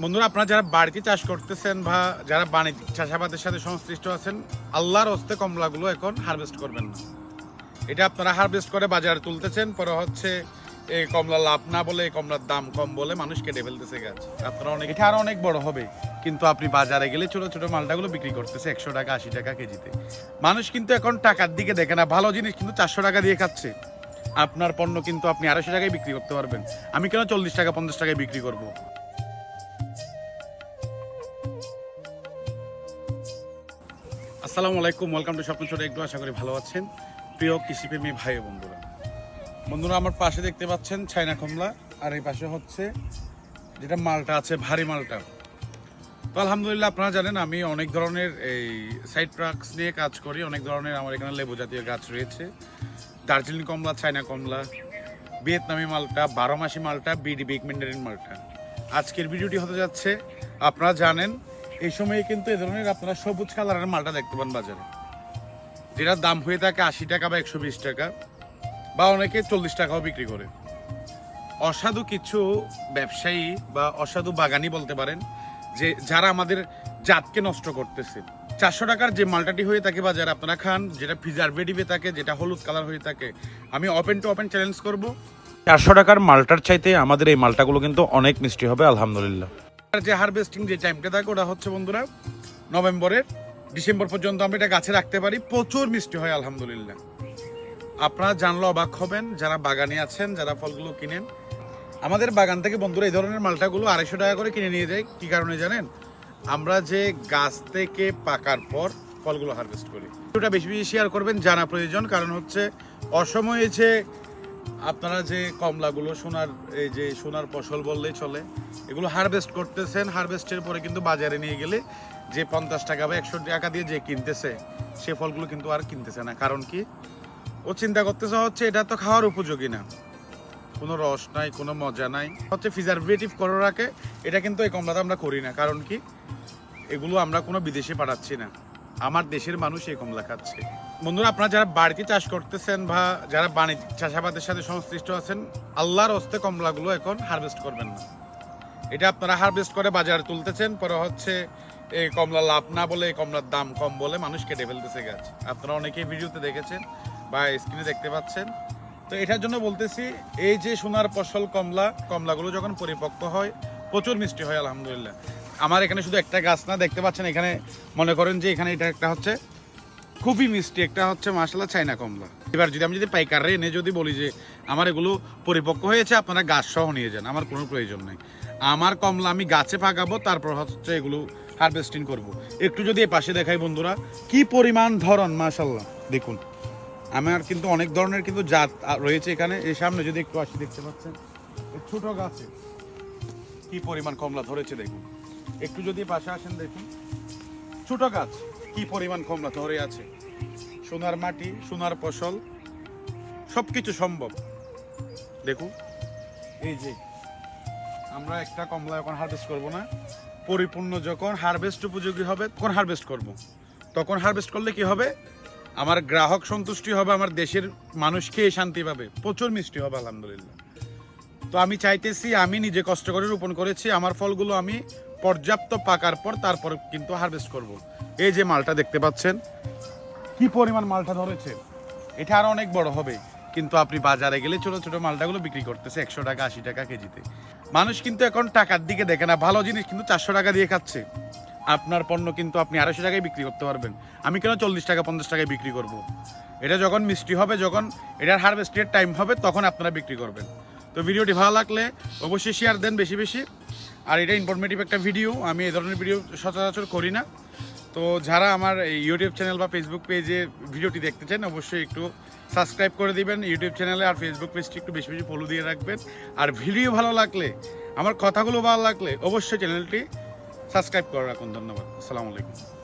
বন্ধুরা, আপনারা যারা বাড়িতে চাষ করতেছেন বা যারা বাণিজ্যিক চাষাবাদের সাথে সংশ্লিষ্ট আছেন, আল্লাহর হস্তে কমলাগুলো এখন হারভেস্ট করবেন না। এটা আপনারা হারভেস্ট করে বাজারে তুলতেছেন, পরে হচ্ছে এই কমলা লাভ না বলে এই কমলার দাম কম বলে মানুষ কেটে ফেলতেছে গাছ। আপনারা অনেক এটা আরও অনেক বড় হবে, কিন্তু আপনি বাজারে গেলে ছোট ছোট মালটাগুলো বিক্রি করতেছে একশো টাকা, আশি টাকা কেজিতে। মানুষ কিন্তু এখন টাকার দিকে দেখে না, ভালো জিনিস কিন্তু চারশো টাকা দিয়ে খাচ্ছে। আপনার পণ্য কিন্তু আপনি আড়াইশো টাকায় বিক্রি করতে পারবেন। আমি কেন চল্লিশ টাকা, পঞ্চাশ টাকায় বিক্রি করব? আসসালামু আলাইকুম ওয়েলকাম টু স্বপ্ন ছোট একটু আশা করি ভালো আছেন। প্রিয় কৃষিপ্রেমী ভাই বন্ধুরা। বন্ধুরা, আমার পাশে দেখতে পাচ্ছেন চায়না কমলা, আর এই পাশে হচ্ছে যেটা মালটা আছে, ভারী মালটা। তো আলহামদুলিল্লাহ, আপনারা জানেন আমি অনেক ধরনের এই সাইড ট্রাক্স নিয়ে কাজ করি, অনেক ধরনের আমার এখানে লেবু জাতীয় গাছ রয়েছে। দার্জিলিং কমলা চায়না কমলা, ভিয়েতনামি মালটা, বারো মাসি মালটা, বিডি বিগ মেন্ডারিন মালটা। আজকের ভিডিওটি হতে যাচ্ছে, আপনারা জানেন এই সময়ে কিন্তু এই ধরনের আপনারা সবুজ কালারের মালটা দেখতে পান বাজারে। যেটার দাম হয়ে থাকে আশি টাকা বা একশো বিশ টাকা বা অনেকে চল্লিশ টাকাও বিক্রি করে। অসাধু কিছু ব্যবসায়ী বা অসাধু বাগানি বলতে পারেন, যে যারা আমাদের জাতকে নষ্ট করতেছে। চারশো টাকার যে মালটাটি হয়ে থাকে বাজারে আপনারা খান, যেটা প্রিজারভেটিভে থাকে, যেটা হলুদ কালার হয়ে থাকে, আমি ওপেন টু ওপেন চ্যালেঞ্জ করব। চারশো টাকার মালটার চাইতে আমাদের এই মালটাগুলো কিন্তু অনেক মিষ্টি হবে, আলহামদুলিল্লাহ। যে হারভেস্টিং যে টাইমটা থাকে ওটা হচ্ছে বন্ধুরা, নভেম্বরের ডিসেম্বর পর্যন্ত আমরা এটা গাছে রাখতে পারি। প্রচুর মিষ্টি হয়, আলহামদুলিল্লাহ। আপনারা জানলে অবাক হবেন, যারা বাগানে আছেন, যারা ফলগুলো কিনেন। আমাদের বাগান থেকে বন্ধুরা এই ধরনের মালটাগুলো আড়াইশো টাকা করে কিনে নিয়ে যায়। কি কারণে জানেন? আমরা যে গাছ থেকে পাকার পর ফলগুলো হারভেস্ট করি। ওটা বেশি বেশি শেয়ার করবেন, জানা প্রয়োজন। কারণ হচ্ছে, অসময়ে যে আপনারা যে কমলাগুলো সোনার, এই যে সোনার ফসল বললেই চলে, এগুলো হারভেস্ট করতেছেন হারভেস্টের পরে কিন্তু বাজারে নিয়ে গেলে যে পঞ্চাশ টাকা বা একশো টাকা দিয়ে যে কিনতেছে, সে ফলগুলো কিন্তু আর কিনতেছে না। কারণ কি? ও চিন্তা করতেছে হচ্ছে, এটা তো খাওয়ার উপযোগী না। কোনো রস নাই, কোনো মজা নাই। হচ্ছে প্রিজারভেটিভ করে রাখে, এটা কিন্তু এই কমলাটা আমরা করি না। কারণ কি? এগুলো আমরা কোনো বিদেশে পাঠাচ্ছি না। আমার দেশের মানুষ এই কমলা খাচ্ছে। বন্ধুরা, আপনারা যারা বাড়িতে চাষ করতেছেন বা যারা বাণিজ্যিক চাষাবাদের সাথে সংশ্লিষ্ট আছেন, আল্লাহর হস্তে কমলাগুলো এখন হারভেস্ট করবেন না। এটা আপনারা হারভেস্ট করে বাজারে তুলতেছেন, পরে হচ্ছে এই কমলা লাভ না বলে এই কমলার দাম কম বলে মানুষ কেটে ফেলতেছে গাছ। আপনারা অনেকেই ভিডিওতে দেখেছেন বা স্ক্রিনে দেখতে পাচ্ছেন। তো এটার জন্য বলতেছি, এই যে সোনার ফসল কমলা, কমলাগুলো যখন পরিপক্ক হয়, প্রচুর মিষ্টি হয়, আলহামদুলিল্লাহ। আমার এখানে শুধু একটা গাছ না, দেখতে পাচ্ছেন এখানে মনে করেন যে এখানে এটা একটা হচ্ছে খুবই মিষ্টি, একটা হচ্ছে মাসালা চাইনা কমলা এবার যদি আমি যদি পাইকারে এনে যদি বলি যে আমার এগুলো পরিপক্ক হয়েছে, আপনারা গাছ সহ নিয়ে যান, আমার কোনো প্রয়োজন নেই। আমার কমলা আমি গাছে পাকাবো, তারপর হচ্ছে এগুলো হারভেস্টিং করব। একটু যদি পাশে দেখাই বন্ধুরা, কি পরিমাণ ধরন মাশাল্লাহ দেখুন। আমার কিন্তু অনেক ধরনের কিন্তু জাত রয়েছে এখানে এই সামনে যদি একটু আসি দেখতে পাচ্ছেন ছোট গাছে কি পরিমাণ কমলা ধরেছে দেখুন। একটু যদি পাশে আসেন দেখুন ছোট গাছ, কি পরিমাণ কমলা ধরে আছে? সোনার মাটি, সোনার ফসল সব কিছু সম্ভব। দেখুন। এই যে, আমরা একটা কমলা এখন হারভেস্ট করব না। পরিপূর্ণ যখন হারভেস্ট উপযোগী হবে, তখন হারভেস্ট করব। তখন হারভেস্ট করলে কি হবে? আমার গ্রাহক সন্তুষ্টি হবে, আমার দেশের মানুষ খেয়ে শান্তি পাবে। প্রচুর মিষ্টি হবে, আলহামদুলিল্লাহ। তো আমি চাইতেছি, আমি নিজে কষ্ট করে রোপণ করেছি, আমার ফলগুলো আমি পর্যাপ্ত পাকার পর তারপর কিন্তু হারভেস্ট করব। এই যে মালটা দেখতে পাচ্ছেন, কি পরিমাণ মালটা ধরেছে? এটা আরও অনেক বড় হবে, কিন্তু আপনি বাজারে গেলে ছোট ছোট মালটাগুলো বিক্রি করতেছে একশো টাকা, আশি টাকা কেজিতে। মানুষ কিন্তু এখন টাকার দিকে দেখে না, ভালো জিনিস কিন্তু চারশো টাকা দিয়ে খাচ্ছে। আপনার পণ্য কিন্তু আপনি আড়াইশো টাকায় বিক্রি করতে পারবেন। আমি কেন চল্লিশ টাকা, পঞ্চাশ টাকায় বিক্রি করব। এটা যখন মিষ্টি হবে, যখন এটার হারভেস্টের টাইম হবে, তখন আপনারা বিক্রি করবেন। তো ভিডিওটি ভালো লাগলে অবশ্যই শেয়ার দেন বেশি বেশি। আর এটা ইনফরমেটিভ একটা ভিডিও আমি এই ধরনের ভিডিও সচরাচর করি না। তো যারা আমার ইউটিউব চ্যানেল বা ফেসবুক পেজে ভিডিওটি দেখতে চান, অবশ্যই একটু সাবস্ক্রাইব করে দিবেন। ইউটিউব চ্যানেলে আর ফেসবুক পেজটি একটু বেশি বেশি ফলো দিয়ে রাখবেন। আর ভিডিও ভালো লাগলে, আমার কথাগুলো ভালো লাগলে, অবশ্যই চ্যানেলটি সাবস্ক্রাইব করে রাখুন। ধন্যবাদ। আসসালামু আলাইকুম।